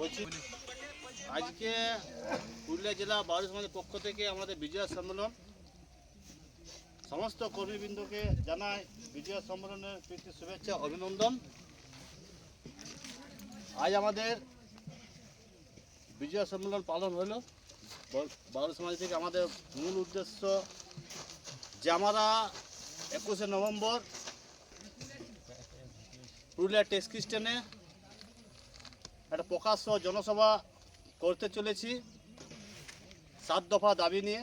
বলছি আজকে পুরুলিয়া জেলা বাউরি সমাজের পক্ষ থেকে আমাদের বিজয় সম্মেলন। সমস্ত কর্মীবৃন্দকে জানাই বিজয় সম্মেলনের প্রীতি, শুভেচ্ছা, অভিনন্দন। আজ আমাদের বিজয় সম্মেলন পালন হলো। বাউরি সমাজ থেকে আমাদের মূল উদ্দেশ্য যে আমরা একুশে নভেম্বর পুরুলিয়া টেস্ট স্ট্যান্ডে একটা প্রকাশ্য জনসভা করতে চলেছি। সাত দফা দাবি নিয়ে।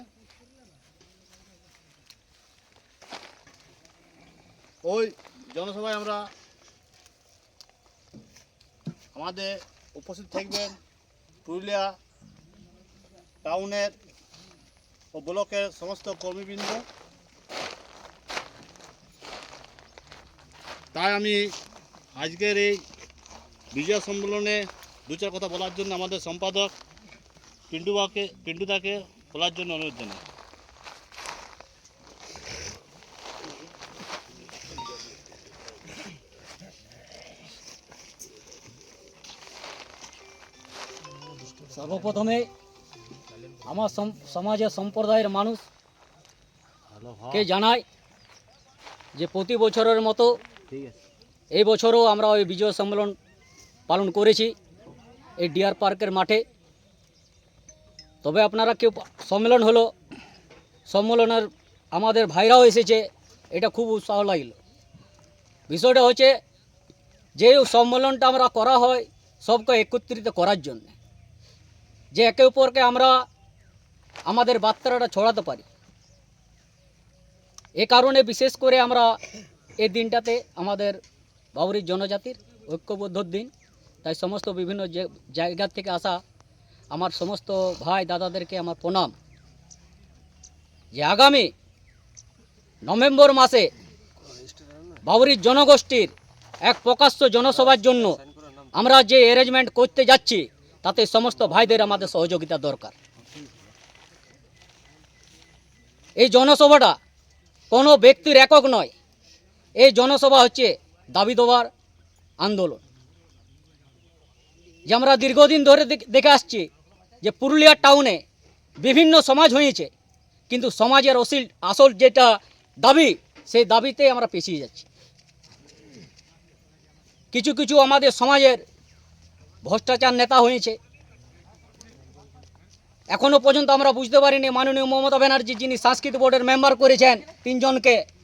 ওই জনসভায় আমরা আমাদের উপস্থিত থাকবেন পুরুলিয়া টাউনের ও ব্লকের সমস্ত কর্মীবৃন্দ। তাই আমি আজকের এই বিজয় সম্মেলনে দু চার কথা বলার জন্য আমাদের সম্পাদক পিন্টুবাকে পিন্টুদাকে বলার জন্য অনুরোধ জানাই। সর্বপ্রথমে আমার সম- সমাজের সম্প্রদায়ের মানুষ কে জানায় যে প্রতি বছরের মতো ঠিক আছে। এই বছরও আমরা ওই বিজয় সম্মেলন পালন করেছি এই ডিয়ার পার্কের মাঠে। তবে আপনারা কেউ সম্মেলন হলো, সম্মেলনের আমাদের ভাইরাও এসেছে, এটা খুব উৎসাহ লাগল। বিষয়টা হচ্ছে যে সম্মেলনটা আমরা করা হয় সবকে একত্রিত করার জন্য। যে একে অপরকে আমরা আমাদের বার্তাটা ছড়াতে পারি। এ কারণে বিশেষ করে আমরা এই দিনটাতে আমাদের বাউরি জনজাতির ঐক্যবদ্ধ দিন। তাই সমস্ত বিভিন্ন জায়গা থেকে আসা আমার সমস্ত ভাই দাদাদেরকে আমার প্রণাম। যে আগামী নভেম্বর মাসে বাউরির জনগোষ্ঠীর এক প্রকাশ্য জনসভার জন্য আমরা যে অ্যারেঞ্জমেন্ট করতে যাচ্ছি, তাতে সমস্ত ভাইদের আমাদের সহযোগিতা দরকার। এই জনসভাটা কোনো ব্যক্তির একক নয়। এই জনসভা হচ্ছে দাবি দেওয়ার আন্দোলন। যে আমরা দীর্ঘদিন ধরে দেখ- আসছি যে পুরুলিয়া টাউনে বিভিন্ন সমাজ হয়েছে, কিন্তু সমাজের অসিল, আসল যেটা দাবি, সেই দাবিতে আমরা পেছিয়ে যাচ্ছি। কিছু কিছু আমাদের সমাজের ভ্রষ্টাচার নেতা হয়েছে। এখনও পর্যন্ত আমরা বুঝতে পারিনি মাননীয় মমতা ব্যানার্জি যিনি সংস্কৃতি বোর্ডের মেম্বার করেছেন তিনজনকে।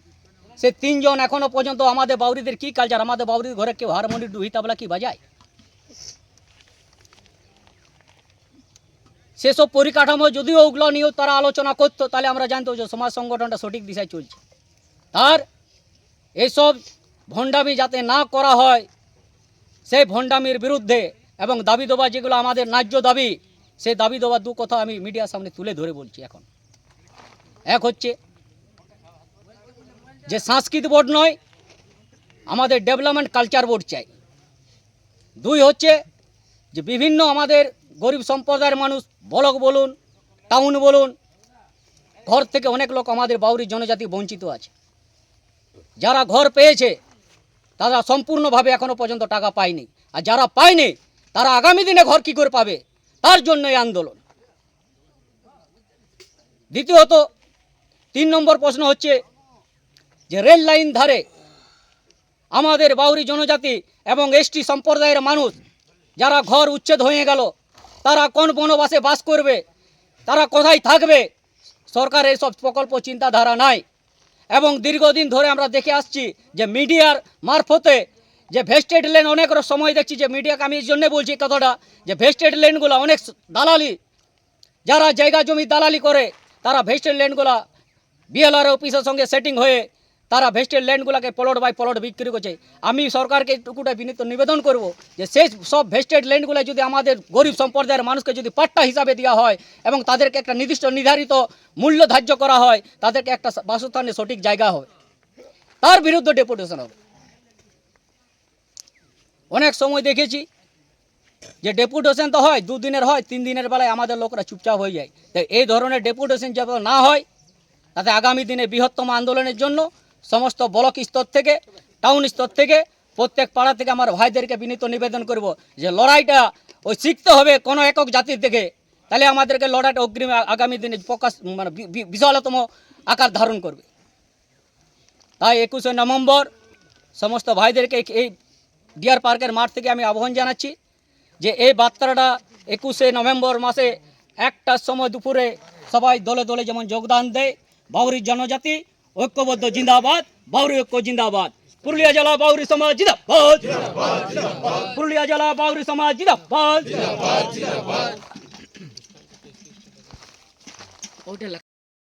সে তিনজন এখনও পর্যন্ত আমাদের বাউরিদের কি কালচার আমাদের বাউরির ঘরে কেউ হারমোনি ডুহি তাবলা কি বাজায়? সেসব পরিকাঠামো যদিও ওগুলো নিয়েও তারা আলোচনা করতো, তাহলে আমরা জানতো যে সমাজ সংগঠনটা সঠিক দিশায় চলছে। আর এইসব ভণ্ডামি যাতে না করা হয়, সেই ভণ্ডামির বিরুদ্ধে এবং দাবি দেওয়া যেগুলো আমাদের ন্যায্য দাবি, সেই দাবি দেওয়ার দু কথা আমি মিডিয়ার সামনে তুলে ধরে বলছি এখন। এক হচ্ছে যে সংস্কৃতি বোর্ড নয়, আমাদের ডেভেলপমেন্ট কালচার বোর্ড চাই। দুই হচ্ছে যে বিভিন্ন আমাদের গরিব সম্প্রদায়ের মানুষ, ব্লক বলুন, টাউন বলুন, ঘর থেকে অনেক লোক আমাদের বাউরি জনজাতি বঞ্চিত আছে। যারা ঘর পেয়েছে, তারা সম্পূর্ণভাবে এখনও পর্যন্ত টাকা পায়নি। আর যারা পায়নি, তারা আগামী দিনে ঘর কী করে পাবে? তার জন্য এই আন্দোলন। দ্বিতীয়ত, তিন নম্বর প্রশ্ন হচ্ছে যে রেল লাইন ধারে আমাদের বাউরি জনজাতি এবং এসটি সম্প্রদায়ের মানুষ যারা ঘর উচ্ছেদ হয়ে গেল, তারা কোন বনবাসে বাস করবে, তারা কোথায় থাকবে সরকারের সব প্রকল্প চিন্তাধারা নাই। এবং দীর্ঘদিন ধরে আমরা দেখে আসছি যে মিডিয়ার মারফতে যে ভেস্টেড লেন, অনেক সময় দেখছি যে মিডিয়াকে আমি এই জন্যে বলছি কথাটা, যে ভেস্টেড লেনগুলো অনেক দালালি, যারা জায়গা জমি দালালি করে, তারা ভেস্টেড ল্যান্ডগুলা বিএলআর অফিসের সঙ্গে সেটিং হয়ে তারা ভেস্টেড ল্যান্ডগুলোকে প্লট বাই প্লট বিক্রি করছে। আমি সরকারকে একটুকুটা বিনীত নিবেদন করব যে সেই সব ভেস্টেড ল্যান্ডগুলো যদি আমাদের গরিব সম্প্রদায়ের মানুষকে যদি পাট্টা হিসাবে দেওয়া হয় এবং তাদেরকে একটা নির্দিষ্ট নির্ধারিত মূল্য ধার্য করা হয়, তাদেরকে একটা বাসস্থানের সঠিক জায়গা হয়। তার বিরুদ্ধে ডেপুটেশন হবে। অনেক সময় দেখেছি যে ডেপুটেশন তো হয়, দুদিনের হয় তিন দিনের বেলায় আমাদের লোকরা চুপচাপ হয়ে যায়। তাই এই ধরনের ডেপুটেশন যাতে না হয়, তাতে আগামী দিনে বৃহত্তম আন্দোলনের জন্য সমস্ত ব্লক স্তর থেকে, টাউন স্তর থেকে, প্রত্যেক পাড়া থেকে আমার ভাইদেরকে বিনীত নিবেদন করব যে লড়াইটা ওই শিখতে হবে কোনো একক জাতির থেকে তাহলে আমাদেরকে লড়াইটা অগ্রিম আগামী দিনে প্রকাশ মানে বিশালতম আকার ধারণ করবে। তাই একুশে নভেম্বর সমস্ত ভাইদেরকে এই- এই ডিয়ার পার্কের মাঠ থেকে আমি আহ্বান জানাচ্ছি যে এই বার্তাটা একুশে নভেম্বর মাসে একটার সময় দুপুরে সবাই দলে দলে যেমন যোগদান দেয় বাউরি জনজাতি ঐক্যবদ্ধ জিন্দাবাদ বাউরি ঐক্য জিন্দাবাদ পুরুলিয়া জেলা বাউরি সমাজ জিন্দাবাদ পুরুলিয়া জেলা বাউরি সমাজ জিন্দাবাদ ওটা